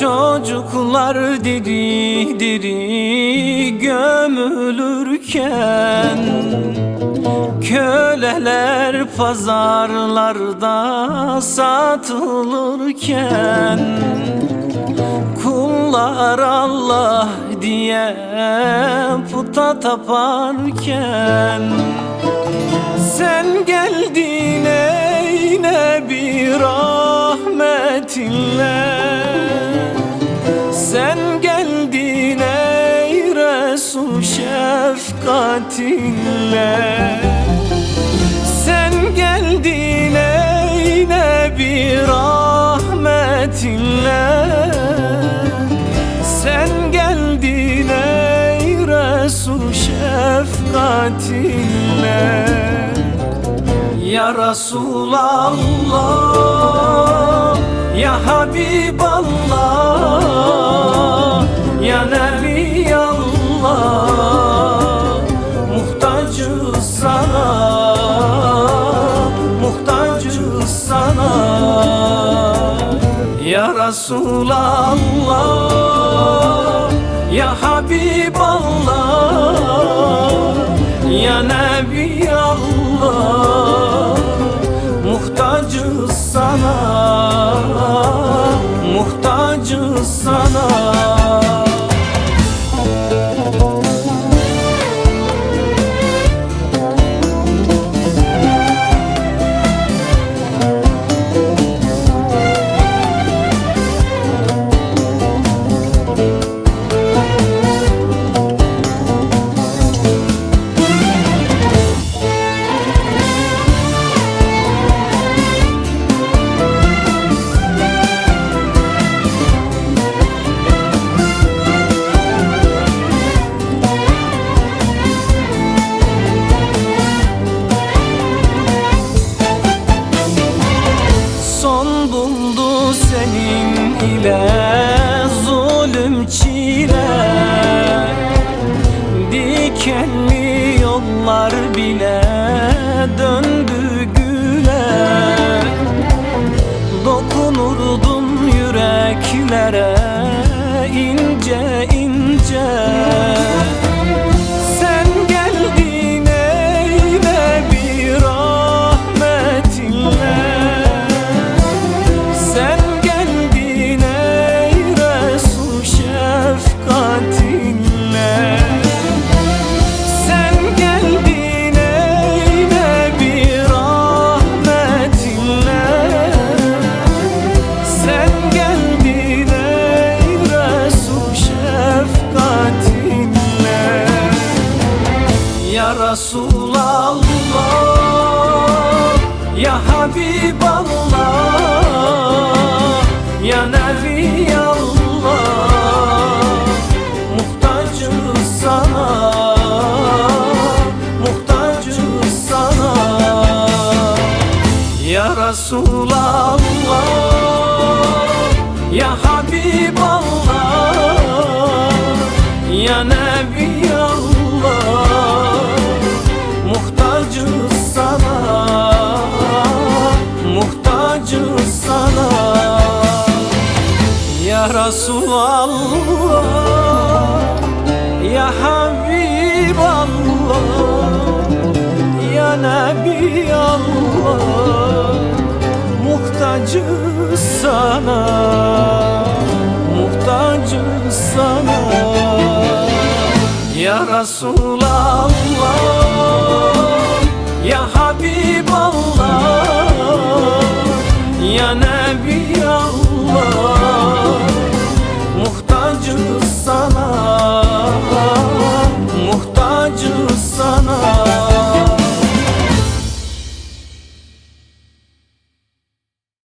Çocuklar diri diri gömülürken Köleler pazarlarda satılırken Kullar Allah diye puta taparken Sen geldin ey Nebi rahmetinle Sen geldin şefkatinle Sen geldin ey Nebi rahmetinle. Sen geldin ey Resul şefkatinle. Ya Resulallah Ya Habiballah sana. Ya Resulallah Ya Habiballah Ya Nebiyallah Muhtacız sana Muhtacız sana senin ile zulüm çile. Dikenli yollar bile döndü güle. Dokunurdun yüreklere Resulallah Ya Habiballah Ya Nebiyallah Muhtacız sana Muhtacız sana. Ya Resulallah Ya Habiballah Ya Nebiyallah Muhtacız sana Muhtacız sana. Ya Resulallah Ya Habiballah Ya Nebiyallah Muhtacız sana Muhtacız sana. Ya Resulallah Ya